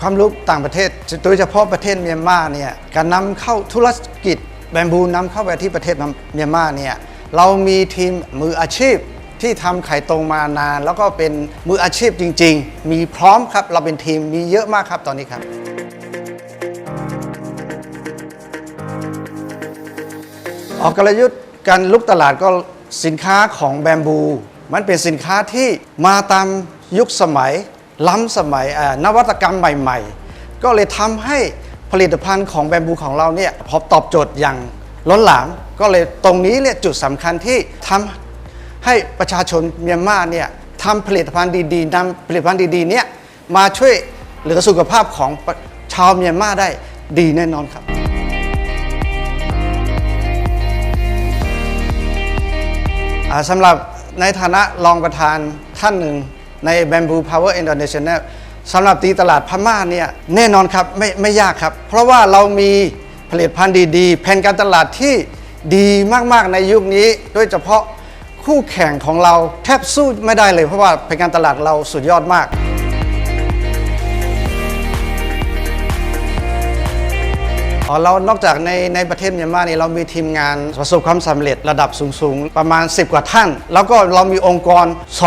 ความรู้ต่างประเทศโดยเฉพาะประเทศเมียนมาเนี่ยการนำเข้าธุรกิจแบมบูนำเข้าไปที่ประเทศเมียนมาเนี่ยเรามีทีมมืออาชีพที่ทำไข่ตรงมานาน แล้วก็เป็นมืออาชีพจริง ๆ มีพร้อมครับ เราเป็นทีมมีเยอะมากครับตอนนี้ครับ ออกกลยุทธ์การลุกตลาดก็สินค้าของแบมบู มันเป็นสินค้าที่มาตามยุคสมัย ล้ำสมัยนวัตกรรมใหม่ ๆ ก็เลยทำให้ผลิตภัณฑ์ของแบมบูของเราเนี่ยพอตอบโจทย์อย่างล้นหลาม ก็เลยตรงนี้เนี่ยจุดสำคัญที่ทำให้ประชาชนเมียนมาเนี่ยทำผลิตภัณฑ์ดีๆนำผลิตภัณฑ์ดีๆเนี่ยมาช่วยเหลือสุขภาพของชาวเมียนมาได้ดีแน่นอนครับสำหรับในฐานะรองประธานท่านหนึ่ง ใน Bamboo Power International สำหรับตีตลาดพม่าเนี่ยแน่นอนครับไม่ไม่ยากครับ เพราะว่าเรามีผลิตภัณฑ์ดีๆแผนการตลาดที่ดีมากๆในยุคนี้ โดยเฉพาะคู่แข่งของเราแทบสู้ไม่ได้เลยเพราะว่าแผนการตลาดเราสุดยอดมาก อ๋อเรานอกจากในในประเทศเมียนมาเนี่ยเรามีทีมงานประสบความสำเร็จระดับสูงๆ ประมาณ 10 กว่าท่าน แล้วก็เรามีองค์กร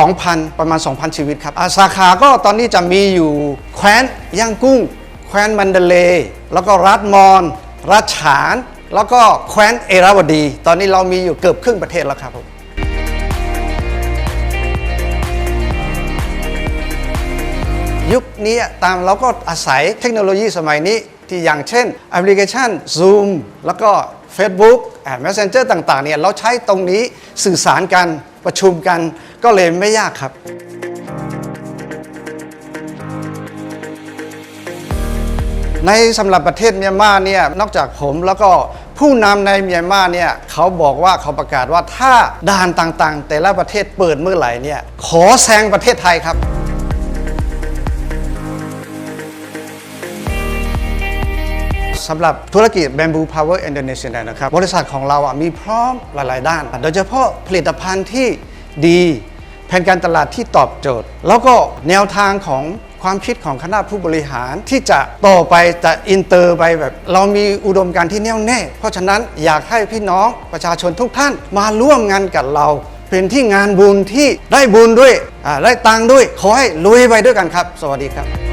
2,000 ประมาณ 2,000 ชีวิตครับอาสาขาก็ตอนนี้จะมีอยู่แคว้นย่างกุ้ง แคว้นมันเดเล แล้วก็รัฐมอน รัฐฉาน แล้วก็แคว้นเอราวดี ตอนนี้เรามีอยู่เกือบครึ่งประเทศแล้วครับผมยุคนี้ตามเราก็อาศัยเทคโนโลยีสมัยนี้ ที่อย่างเช่นแอปพลิเคชัน Zoom แล้วก็ Facebook อ่า Messenger ต่างๆเนี่ยเราใช้ตรงนี้สื่อสารกันประชุมกันก็เลยไม่ยากครับในสำหรับประเทศเมียนมาเนี่ยนอกจากผมแล้วก็ผู้นำในเมียนมาเนี่ยเขาบอกว่าเขาประกาศว่าถ้าด่านต่างๆ แต่ละประเทศเปิดเมื่อไหร่เนี่ยขอแซงประเทศไทยครับ สำหรับธุรกิจ Bamboo Power International นะครับ บริษัทของเราอะมีพร้อมหลาย ๆ ด้าน โดยเฉพาะผลิตภัณฑ์ที่ดี แผนการตลาดที่ตอบโจทย์ แล้วก็แนวทางของความคิดของคณะผู้บริหารที่จะต่อไปจะอินเตอร์ไปแบบ เรามีอุดมการณ์ที่แน่วแน่ เพราะฉะนั้นอยากให้พี่น้องประชาชนทุกท่านมาร่วมงานกับเรา เป็นที่งานบุญที่ได้บุญด้วยอ่าได้ตังค์ด้วยขอให้ลุยไปด้วยกันครับ สวัสดีครับ